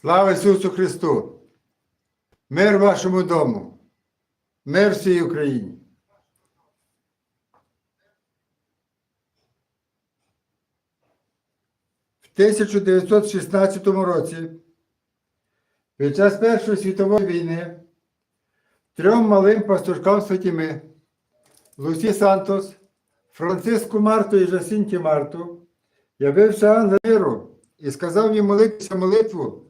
Слава Ісусу Христу! Мир вашому дому! Мир всій Україні! В 1916 році під час Першої світової війни трьом малим пастушкам Святіми Лусі Сантос, Франциску Марту і Жасінті Марту явився ангел миру і сказав їм молитися молитву,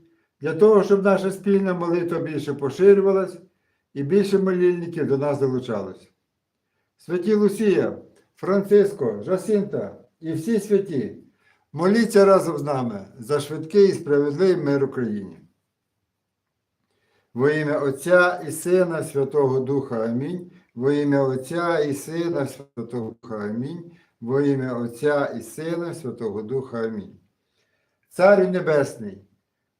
для того, щоб наша спільна молитва більше поширювалась і більше молільників до нас долучалось. Святі Лусія, Франциско, Жасинта і всі святі, моліться разом з нами за швидкий і справедливий мир Україні. Во ім'я Отця і Сина Святого Духа Амінь. Во ім'я Отця і Сина Святого Духа Амінь. Во ім'я Отця і Сина Святого Духа Амінь. Царю Небесний,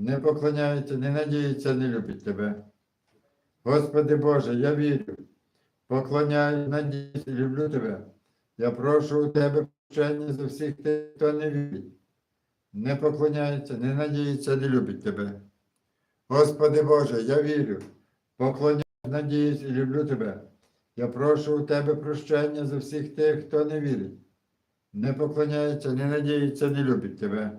не поклоняється, не надіється, не любить Тебе. Господи Боже, я вірю, поклоняюсь, надіюсь люблю Тебе. Я прошу у Тебе прощення за всіх тих, хто не вірить, не поклоняється, не надіється, не любить Тебе. Господи Боже, я вірю, поклоняюсь, надіюсь і люблю Тебе. Я прошу у Тебе прощення за всіх тих, хто не вірить, не поклоняється, не надіється, не любить Тебе.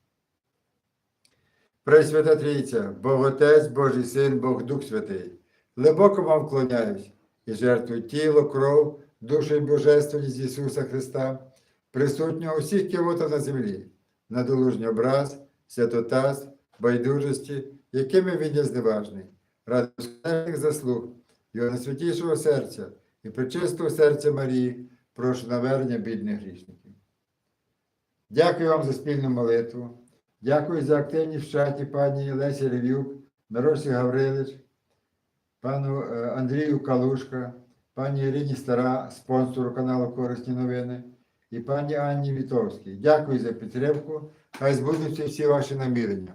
Пресвята Трійця, Бог Отець, Божий Син, Бог Дух Святий, глибоко вам вклоняюсь і жертвую тіло, кров, душу і божественність Ісуса Христа, присутнього у всіх кивотах на землі, на долужній образ, святотаз, байдужості, якими він є зневажний, ради заслуг, його найсвятішого серця і причистого серця Марії, прошу навернення бідних грішників. Дякую вам за спільну молитву. Дякую за активність в чаті пані Лесі Ревюк, Мироші Гаврилич, пану е, Андрію Калушка, пані Ірині Стара, спонсору каналу Корисні новини, і пані Анні Вітовській. Дякую за підтримку. Хай збудуться всі ваші намірення.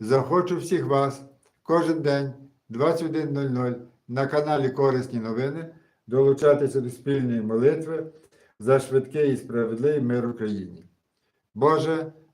Захочу всіх вас кожен день 21.00 на каналі Корисні новини долучатися до спільної молитви за швидкий і справедливий мир Україні. Боже,